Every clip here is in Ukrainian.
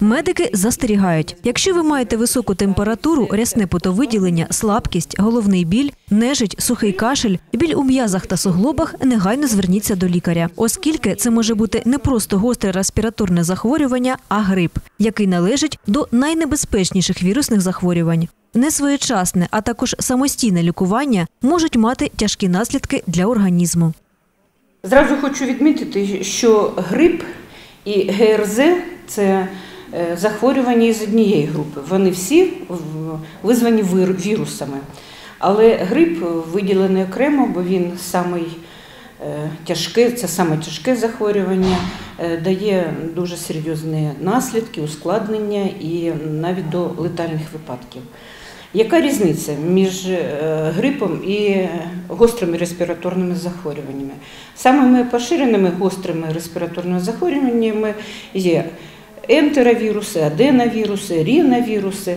Медики застерігають, якщо ви маєте високу температуру, рясне потовиділення, слабкість, головний біль, нежить, сухий кашель, біль у м'язах та суглобах, негайно зверніться до лікаря, оскільки це може бути не просто гостре респіраторне захворювання, а грип, який належить до найнебезпечніших вірусних захворювань. Несвоєчасне, а також самостійне лікування можуть мати тяжкі наслідки для організму. Зразу хочу відмітити, що грип і ГРЗ це е, захворювання із однієї групи. Вони всі визвані вірусами. Але грип виділений окремо, бо він самий е, тяжке, це саме тяжке захворювання, е, дає дуже серйозні наслідки, ускладнення і навіть до летальних випадків. Яка різниця між е, грипом і гострими респіраторними захворюваннями? Самими поширеними гострими респіраторними захворюваннями є ентеровіруси, аденовіруси, ріновіруси.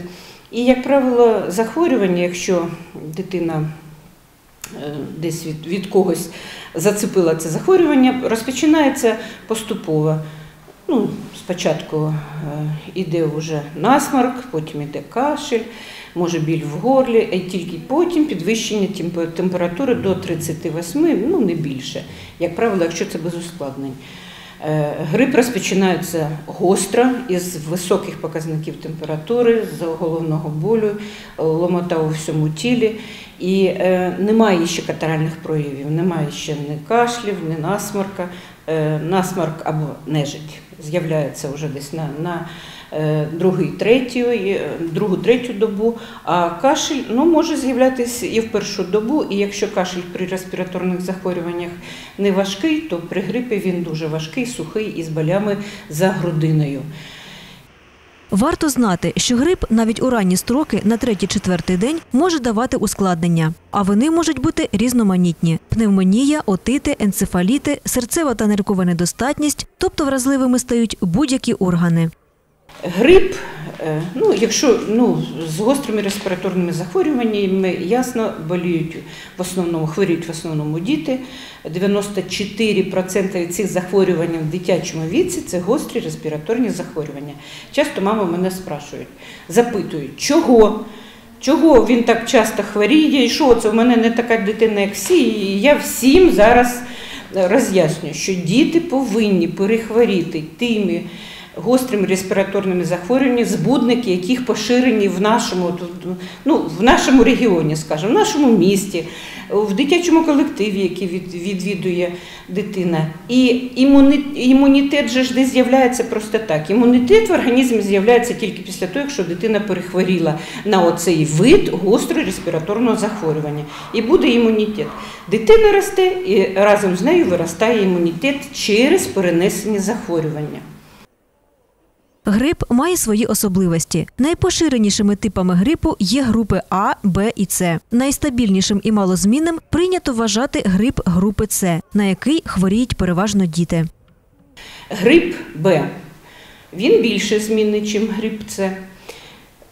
І, як правило, захворювання, якщо дитина е, десь від, від когось зацепила це захворювання, розпочинається поступово. Ну, спочатку йде вже насморк, потім йде кашель, може біль в горлі, і тільки потім підвищення температури до 38, ну не більше. Як правило, якщо це без ускладнень. Е, Грип розпочинається гостро із високих показників температури, з головного болю, е, ломота у всьому тілі. І е, немає ще катаральних проявів, немає ще ні кашлів, ні насморка. Е, насморк або нежить з'являється вже десь на, на е, е, другу, третю добу, а кашель ну, може з'являтися і в першу добу, і якщо кашель при респіраторних захворюваннях не важкий, то при грипі він дуже важкий, сухий і з болями за грудиною. Варто знати, що грип навіть у ранні строки на третій-четвертий день може давати ускладнення, а вони можуть бути різноманітні: пневмонія, отити, енцефаліти, серцева та ниркова недостатність, тобто вразливими стають будь-які органи. Грип, ну, якщо ну, з гострими респіраторними захворюваннями, ясно, боліють в основному, хворіють в основному діти. 94% від цих захворювань в дитячому віці це гострі респіраторні захворювання. Часто мами мене спрашують, запитують, чого? Чого він так часто хворіє, і що це в мене не така дитина, як всі. І я всім зараз роз'яснюю, що діти повинні перехворіти тими гострими респіраторними захворюваннями, збудники, яких поширені в нашому, ну, в нашому регіоні, скажімо, в нашому місті, в дитячому колективі, який від, відвідує дитина. І імуні, імунітет же ж не з'являється просто так. Імунітет в організмі з'являється тільки після того, якщо дитина перехворіла на оцей вид гострого респіраторного захворювання. І буде імунітет. Дитина росте і разом з нею виростає імунітет через перенесені захворювання. Грип має свої особливості. Найпоширенішими типами грипу є групи А, Б і С. Найстабільнішим і малозмінним прийнято вважати грип групи С, на який хворіють переважно діти. Грип Б. Він більше змінний, ніж грип С.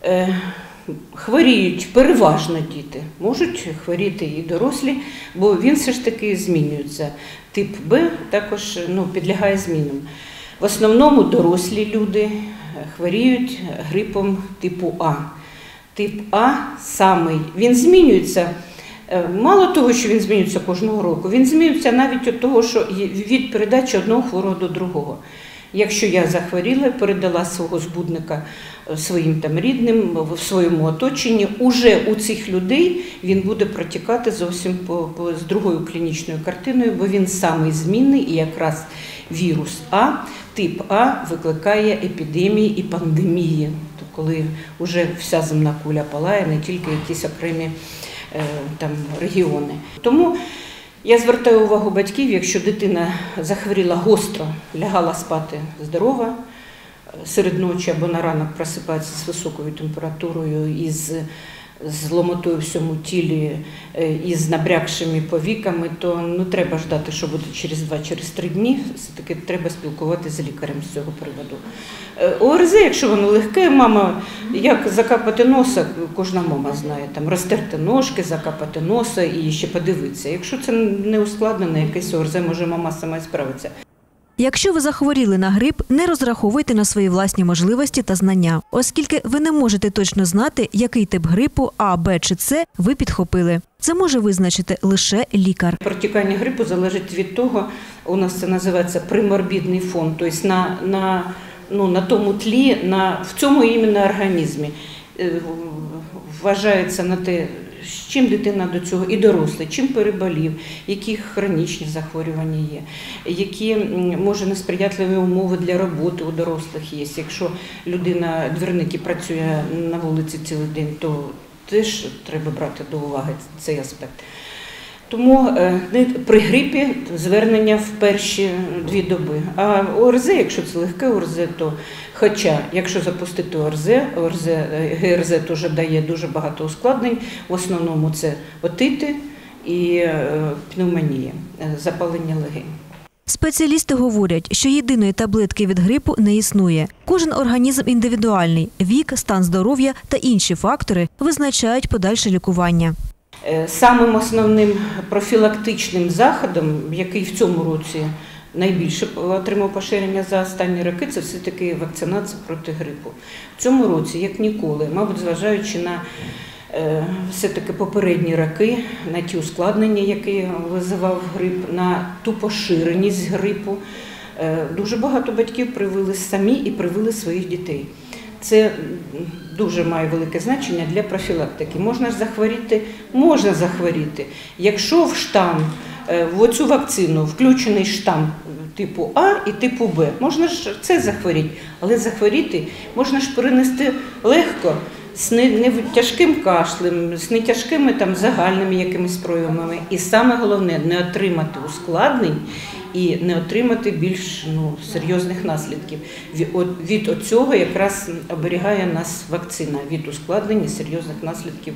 Е, Хворіють переважно діти, можуть хворіти і дорослі, бо він все ж таки змінюється. Тип Б також ну, підлягає змінам. В основному дорослі люди е, хворіють грипом типу А. Тип А самий, він змінюється. Е, Мало того, що він змінюється кожного року, він змінюється навіть від того, що від передачі одного хворого до другого. Якщо я захворіла, передала свого збудника своїм там рідним в своєму оточенні, уже у цих людей він буде протікати зовсім по, по з другою клінічною картиною, бо він самий змінний і якраз вірус А, тип А викликає епідемії і пандемії, то коли вже вся земна куля палає, не тільки якісь окремі е, там регіони. Тому я звертаю увагу батьків, якщо дитина захворіла гостро, лягала спати здорова, серед ночі або на ранок просипається з високою температурою і з, ломотою в всьому тілі е, і з набрякшими повіками, то не треба ждати, що буде через 2-3 дні. Все-таки треба спілкуватися з лікарем з цього приводу. Е, ОРЗ, якщо воно легке, мама, як закапати носа, кожна мама знає, там розтерти ножки, закапати носа і ще подивитися. Якщо це не ускладнене якесь ОРЗ, може мама сама і справиться. Якщо ви захворіли на грип, не розраховуйте на свої власні можливості та знання, оскільки ви не можете точно знати, який тип грипу А, Б чи С ви підхопили. Це може визначити лише лікар. Протікання грипу залежить від того, у нас це називається приморбідний фон, тобто на, на, ну, на тому тлі, на, в цьому іменно організмі. Е, Вважається на те, з чим дитина до цього і дорослий, чим переболів, які хронічні захворювання є, які може несприятливі умови для роботи у дорослих є. Якщо людина двірник і працює на вулиці цілий день, то теж треба брати до уваги цей аспект. Тому е, при грипі звернення в перші дві доби. А ОРЗ, якщо це легке ОРЗ, то хоча, якщо запустити ОРЗ, ОРЗ, е, ГРЗ теж дає дуже багато ускладнень. В основному це отити і е, пневмонія, запалення легень. Спеціалісти говорять, що єдиної таблетки від грипу не існує. Кожен організм індивідуальний, вік, стан здоров'я та інші фактори визначають подальше лікування. Е, Самим основним профілактичним заходом, який в цьому році найбільше отримав поширення за останні роки, це все-таки вакцинація проти грипу. В цьому році, як ніколи, мабуть, зважаючи на е, все-таки попередні роки, на ті ускладнення, які визивав грип, на ту поширеність грипу, е, дуже багато батьків привили самі і привили своїх дітей. Це дуже має велике значення для профілактики. Можна ж захворіти, можна захворіти. Якщо в штам, е, в оцю вакцину включений штам типу А і типу Б, можна ж це захворіти, але захворіти можна ж перенести легко. З не тяжким кашлем, з нетяжкими там загальними якимись проявами. І саме головне не отримати ускладнень і не отримати більш ну, серйозних наслідків. Від, цього якраз оберігає нас вакцина від ускладнень і серйозних наслідків,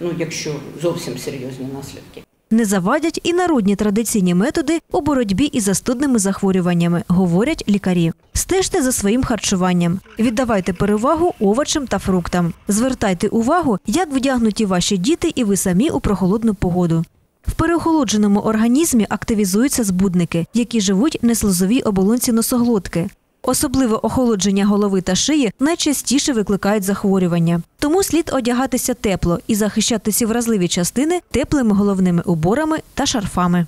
ну якщо зовсім серйозні наслідки. Не завадять і народні традиційні методи у боротьбі із застудними захворюваннями, говорять лікарі. Стежте за своїм харчуванням, віддавайте перевагу овочам та фруктам. Звертайте увагу, як вдягнуті ваші діти і ви самі у прохолодну погоду. В переохолодженому організмі активізуються збудники, які живуть на слизовій оболонці носоглотки. Особливе охолодження голови та шиї найчастіше викликають захворювання. Тому слід одягатися тепло і захищати ці вразливі частини теплими головними уборами та шарфами.